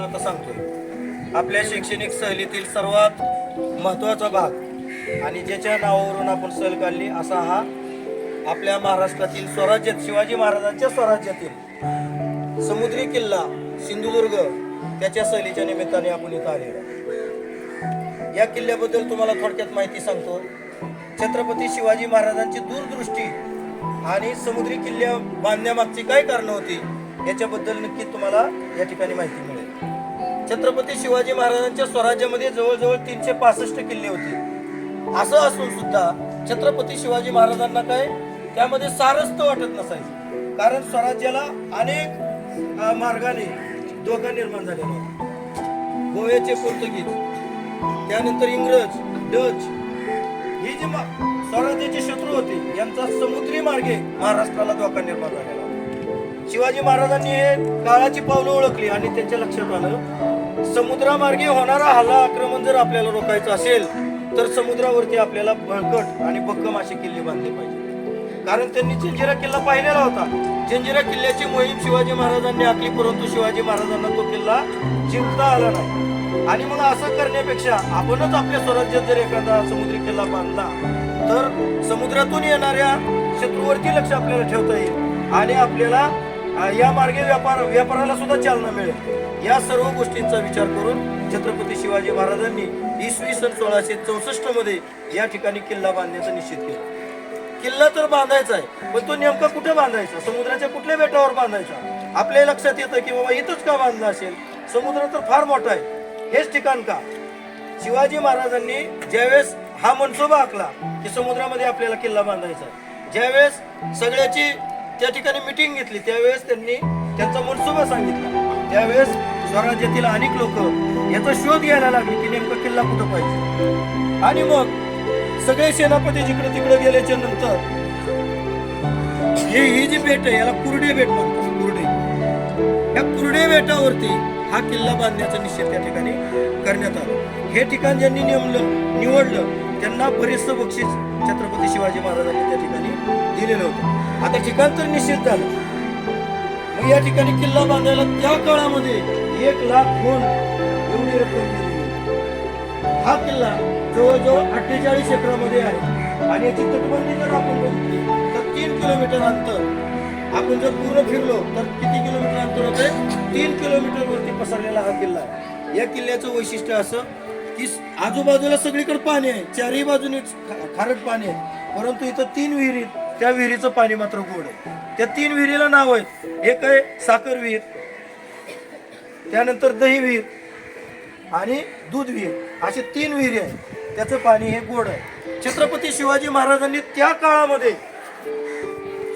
आता सांगतो आपल्या शैक्षणिक सहलीतील सर्वात महत्त्वाचा भाग आणि ज्याच्या नावावरून आपण सहल काढली असा हा आपल्या महाराष्ट्रातील स्वराज्यात शिवाजी महाराजांच्या स्वराज्यातील समुद्री किल्ला सिंधुदुर्ग त्याच्या सहलीच्या निमित्ताने आपण इथं आलेलो या किल्ल्याबद्दल तुम्हाला थोडक्यात माहिती सांगतो. छत्रपती शिवाजी महाराजांची दूरदृष्टी आणि समुद्री किल्ल्या बांधण्यामागची काय कारणं होती याच्याबद्दल नक्की तुम्हाला या ठिकाणी माहिती मिळेल. छत्रपती शिवाजी महाराजांच्या स्वराज्यामध्ये जवळजवळ तीनशे पासष्ट किल्ले होते. असं असून सुद्धा छत्रपती शिवाजी महाराजांना काय? त्यामध्ये सारस्थ वाटत नसायचं. कारण स्वराज्याला अनेक मार्गाने धोका निर्माण झालेला होता. गोव्याचे पोर्तुगीज त्यानंतर इंग्रज डच ही जी मा- स्वराज्याचे शत्रू होते यांचा समुद्री मार्गे महाराष्ट्राला धोका निर्माण झालेला शिवाजी महाराजांनी हे काळाची पावलं ओळखली आणि त्यांच्या लक्षात आलं समुद्रामार्गे होणारा हल्ला आक्रमण जर आपल्याला रोखायचं असेल तर समुद्रावरती आपल्याला बळकट आणि भक्कम असे किल्ले बांधले पाहिजे कारण त्यांनी जंजिरा किल्ला पाहिलेला होता. जंजिरा किल्ल्याची मोहीम शिवाजी महाराजांनी आखली परंतु शिवाजी महाराजांना तो किल्ला जिंकता आला नाही. आणि मग असं करण्यापेक्षा आपणच आपल्या स्वराज्यात जर एखादा समुद्री किल्ला बांधला तर समुद्रातून येणाऱ्या शत्रूवरती लक्ष आपल्याला ठेवता येईल आणि आपल्याला या मार्गे व्यापार व्यापाराला सुद्धा चालना मिळेल. या सर्व गोष्टींचा विचार करून छत्रपती शिवाजी महाराजांनी इसवी सन सोळाशे चौसष्टमध्ये या ठिकाणी किल्ला बांधण्याचा निश्चित केला. किल्ला तर बांधायचा आहे पण तो नेमका कुठे बांधायचा? समुद्राच्या कुठल्या बेटावर बांधायचा? आपल्या लक्षात येतं की बाबा इथंच का बांधला असेल? समुद्र तर फार मोठा आहे. हेच ठिकाण का? शिवाजी महाराजांनी ज्यावेळेस हा मनसोबा आखला की समुद्रामध्ये आपल्याला किल्ला बांधायचा आहे. ज्यावेळेस सगळ्याची त्या ठिकाणी मिटिंग घेतली. त्यावेळेस त्यांनी त्यांचा मनसुबा सांगितला. त्यावेळेस स्वराज्यातील अनेक लोक याचा शोध घ्यायला लागले की नेमका किल्ला कुठं पाहिजे. आणि मग सगळे सेनापती जिकडे तिकडे गेल्याच्यानंतर हे ही जी बेट आहे याला कुरडे बेट म्हणतो कुरडे. या कुरडे बेटावरती हा किल्ला बांधण्याचा निश्चय त्या ठिकाणी करण्यात आला. हे ठिकाण ज्यांनी नेमलं निवडलं त्यांना बरेचसं बक्षीस छत्रपती शिवाजी महाराजांनी त्या ठिकाणी दिलेलं होतं. आता ठिकाण तर निश्चित झालं. मग या ठिकाणी किल्ला बांधायला त्या काळामध्ये एक लाख गुण एवढी रक्कम दिली हा किल्ला जवळजवळ अठ्ठेचाळीस एकरामध्ये आहे. आणि याची तटबंदी जर आपण बघितली तर तीन किलोमीटर अंतर. आपण जर पूर्ण फिरलो तर किती किलोमीटर अंतर होते तीन किलोमीटर वरती पसरलेला हा किल्ला आहे. या किल्ल्याचं वैशिष्ट्य असं की आजूबाजूला सगळीकडे पाणी आहे. चारही बाजूने खारट पाणी आहे. परंतु इथं तीन विहिरीत त्या विहिरीचं पाणी मात्र गोड आहे. त्या तीन विहिरीला नाव आहेत. एक आहे साखर विहीर त्यानंतर दही विहीर आणि दूध विहीर. असे तीन विहिरी आहेत. त्याचं पाणी हे गोड आहे. छत्रपती शिवाजी महाराजांनी त्या काळामध्ये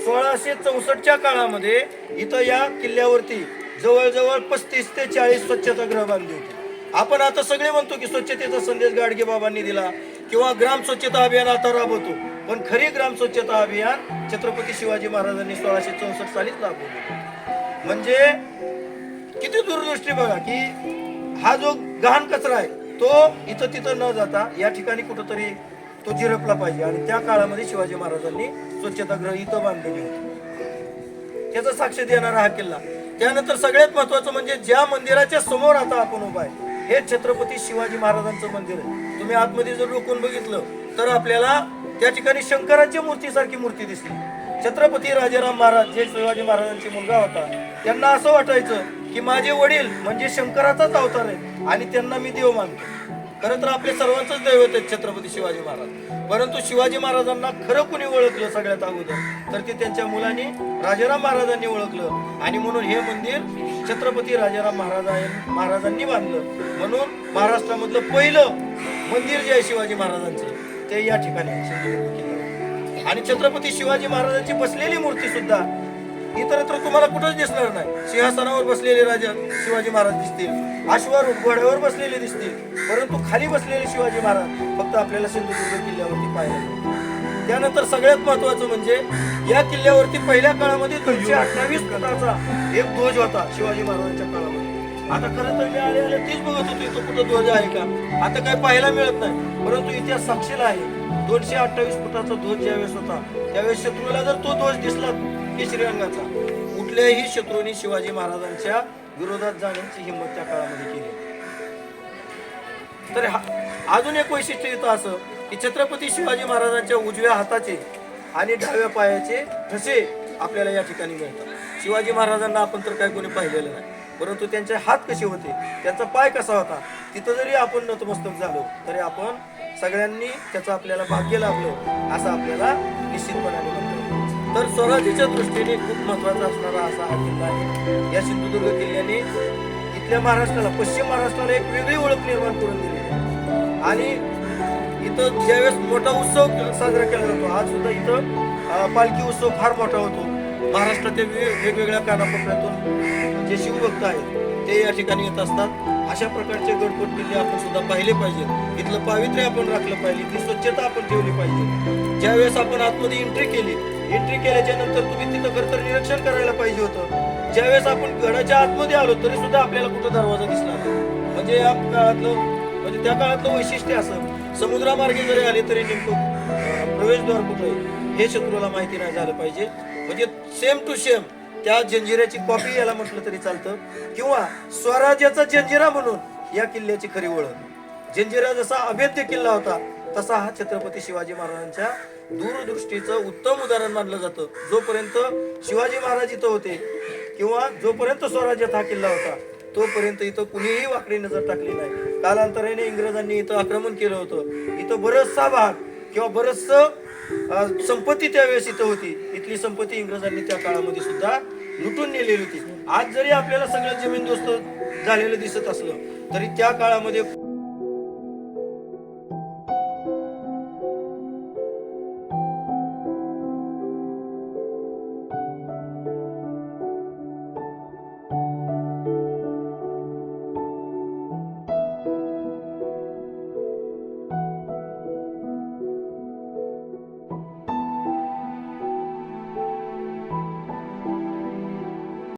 सोळाशे चौसष्टच्या काळामध्ये इथं या किल्ल्यावरती जवळजवळ पस्तीस ते चाळीस स्वच्छतागृह बांधली होती. आपण आता सगळे म्हणतो की स्वच्छतेचा संदेश गाडगे बाबांनी दिला किंवा ग्राम स्वच्छता अभियान आता राबवतो. पण खरी ग्राम स्वच्छता अभियान छत्रपती शिवाजी महाराजांनी सोळाशे चौसष्ट सालीच राबवलं म्हणजे किती दूरदृष्टी बघा की हा जो गहाण कचरा आहे तो इथं तिथं न जाता या ठिकाणी कुठंतरी तो जिरपला पाहिजे. आणि त्या काळामध्ये शिवाजी महाराजांनी स्वच्छतागृह इथं बांधलेली होती. त्याचा साक्ष देणारा हा किल्ला. त्यानंतर सगळ्यात महत्वाचं म्हणजे ज्या मंदिराच्या समोर आता आपण उभा आहे हे छत्रपती शिवाजी महाराजांचं मंदिर आहे. तुम्ही आतमध्ये जर डोकून बघितलं तर आपल्याला त्या ठिकाणी शंकराच्या मूर्तीसारखी मूर्ती दिसली. छत्रपती राजाराम महाराज जे शिवाजी महाराजांचे मुलगा होता त्यांना असं वाटायचं की माझे वडील म्हणजे शंकराचाच अवतार आहे आणि त्यांना मी देव मानतो. खरं तर आपले सर्वांचंच दैवत आहेत छत्रपती शिवाजी महाराज. परंतु शिवाजी महाराजांना खरं कुणी ओळखलं सगळ्यात अगोदर? तर ते त्यांच्या मुलांनी राजाराम महाराजांनी ओळखलं. आणि म्हणून हे मंदिर छत्रपती राजाराम महाराज महाराजांनी बांधलं. म्हणून महाराष्ट्रामधलं पहिलं मंदिर जे आहे शिवाजी महाराजांचं ते या ठिकाणी आहे आणि छत्रपती शिवाजी महाराजांची बसलेली मूर्ती सुद्धा इतरत्र तुम्हाला कुठंच दिसणार नाही. सिंहासनावर बसलेले राजा शिवाजी महाराज दिसतील. अश्वार घोड्यावर बसलेले दिसतील. परंतु खाली बसलेले शिवाजी महाराज फक्त आपल्याला सिंधुदुर्ग किल्ल्यावरती पाहिले त्यानंतर सगळ्यात महत्वाचं म्हणजे या किल्ल्यावरती पहिल्या काळामध्ये दोनशे अठ्ठावीस फुटाचा एक ध्वज होता शिवाजी महाराजांच्या काळामध्ये. आता खरं तर मी आले आले तीच बघत होतो तो कुठं ध्वज आहे का? आता काय पाहायला मिळत नाही. परंतु इतिहास साक्षीला आहे. दोनशे अठ्ठावीस फुटाचा ध्वज ज्यावेळेस होता त्यावेळेस शत्रूला जर तो ध्वज दिसला केशरी रंगाचा कुठल्याही शत्रूंनी शिवाजी महाराजांच्या विरोधात जाण्याची हिंमत त्या काळामध्ये केली. तर हा- अजून एक वैशिष्ट्य येतं असं की छत्रपती शिवाजी महाराजांच्या उजव्या हाताचे आणि डाव्या पायाचे ठसे आपल्याला या ठिकाणी मिळतात. शिवाजी महाराजांना आपण तर काय कोणी पाहिलेलं नाही. परंतु त्यांचे हात कसे होते त्यांचा पाय कसा होता तिथं जरी आपण नतमस्तक झालो तरी आपण सगळ्यांनी त्याचं आपल्याला भाग्य लाभलं असं आपल्याला निश्चितपणाने म्हणता तर स्वराज्याच्या दृष्टीने खूप महत्त्वाचा असणारा असा हा किल्ला आहे. या सिंधुदुर्ग किल्ल्याने इथल्या महाराष्ट्राला पश्चिम महाराष्ट्राला एक वेगळी ओळख निर्माण करून दिली आहे. आणि इथं ज्यावेळेस मोठा उत्सव साजरा केला जातो आज सुद्धा इथं पालखी उत्सव फार मोठा होतो. महाराष्ट्रातील वेगवेगळ्या कानाकोपऱ्यातून जे शिवभक्त आहेत ते या ठिकाणी येत असतात. अशा प्रकारचे गडकोट किल्ले आपण सुद्धा पाहिले पाहिजेत. इथलं पावित्र्य आपण राखलं पाहिजे. इथली स्वच्छता आपण ठेवली पाहिजे. ज्यावेळेस आपण आतमध्ये एंट्री केली एंट्री केल्याच्यानंतर तुम्ही तिथं खरं तर निरीक्षण करायला पाहिजे होतं. ज्यावेळेस आपण गडाच्या आतमध्ये आलो तरी सुद्धा आपल्याला कुठं दरवाजा दिसला म्हणजे या काळातलं म्हणजे त्या काळातलं वैशिष्ट्य असं. समुद्रामार्गे जरी आले तरी नेमकं प्रवेशद्वार कुठं हे शत्रूला माहिती नाही झालं पाहिजे. म्हणजे सेम टू सेम त्या जंजिऱ्याची कॉपी याला म्हटलं तरी चालतं. किंवा स्वराज्याचा जंजिरा म्हणून या किल्ल्याची खरी ओळख. जंजिरा जसा अभेद्य किल्ला होता तसा हा छत्रपती शिवाजी महाराजांच्या दूरदृष्टीचं उत्तम उदाहरण मानलं जातं. जोपर्यंत शिवाजी महाराज इथं होते किंवा जोपर्यंत स्वराज्यात हा किल्ला होता तोपर्यंत इथं कुणीही वाकडी नजर टाकली नाही. कालांतराने इंग्रजांनी इथं आक्रमण केलं होतं. इथं बरचसा भाग किंवा बरचसं संपत्ती त्यावेळेस इथं होती. इथली संपत्ती इंग्रजांनी त्या काळामध्ये सुद्धा लुटून नेलेली होती. आज जरी आपल्याला सगळं जमीन दोस्त झालेलं दिसत असलं तरी त्या काळामध्ये